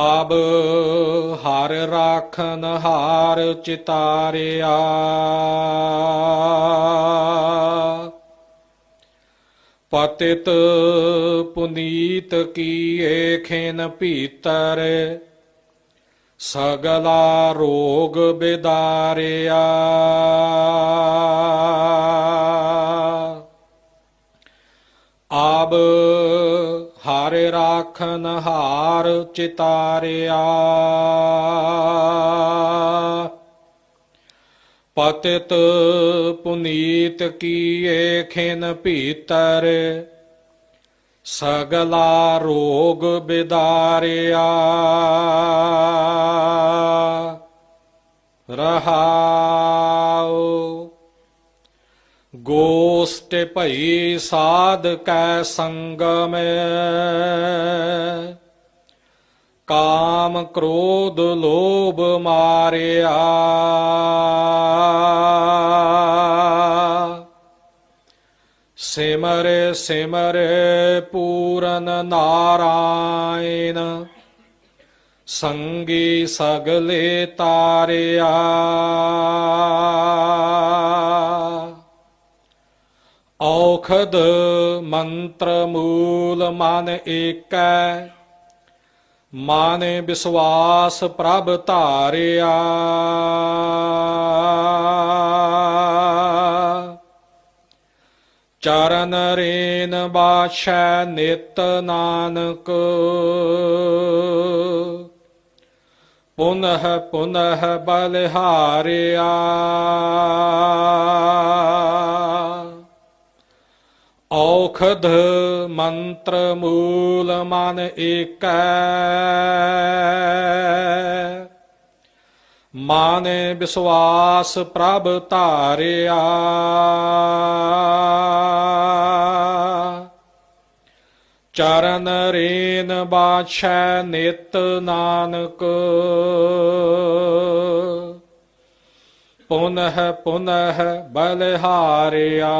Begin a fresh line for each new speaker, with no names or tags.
ਆਬ ਹਰ ਰਾਖਨ ਹਾਰ ਚਿਤਾਰਿਆ। ਪਤਿਤ ਪੁਨੀਤ ਕੀਏ ਖੇਨ ਭੀਤਰ ਸਗਲਾ ਰੋਗ ਬਿਦਾਰਿਆ। ਆਬ ਹਰ ਰਾਖਨ ਹਾਰ ਚਿਤਾਰਿਆ। ਪਤਿਤ ਪੁਨੀਤ ਕੀਏ ਖਿਨ ਭੀਤਰ ਸਗਲਾ ਰੋਗ ਬਿਦਾਰਿਆ। ਰਹਾਉ। ਗੋਸਟ ਭਈ ਸਾਧ ਕੈ ਸੰਗਮ ਕਾਮ ਕ੍ਰੋਧ ਲੋਭ ਮਾਰਿਆ। ਸਿਮਰ ਸਿਮਰ ਪੂਰਨ ਨਾਰਾਇਣ, ਸੰਗੀ ਸਗਲੇ ਤਾਰਿਆ। ਔਖਦ ਮੰਤਰ ਮੂਲ ਮਨ ਏਕੈ, ਮਨ ਵਿਸਵਾਸ ਪ੍ਰਭ ਧਾਰਿਆ। ਚਰਨ ਰੇਨ ਬਾਛੈ ਨਿਤ ਨਾਨਕ, ਪੁਨਹ ਪੁਨਹ ਬਲਿਹਾਰਿਆ। ਔਖਦ ਮੰਤਰ ਮੂਲ ਮਨ ਏਕੈ। ਮਾਨੇ ਵਿਸਵਾਸ ਪ੍ਰਭ ਧਾਰਿਆ। ਚਰਨ ਰੇਨ ਬਾਛੈ ਨਿਤ ਨਾਨਕ। ਪੁਨਹ ਪੁਨਹ ਬਲਿਹਾਰਿਆ।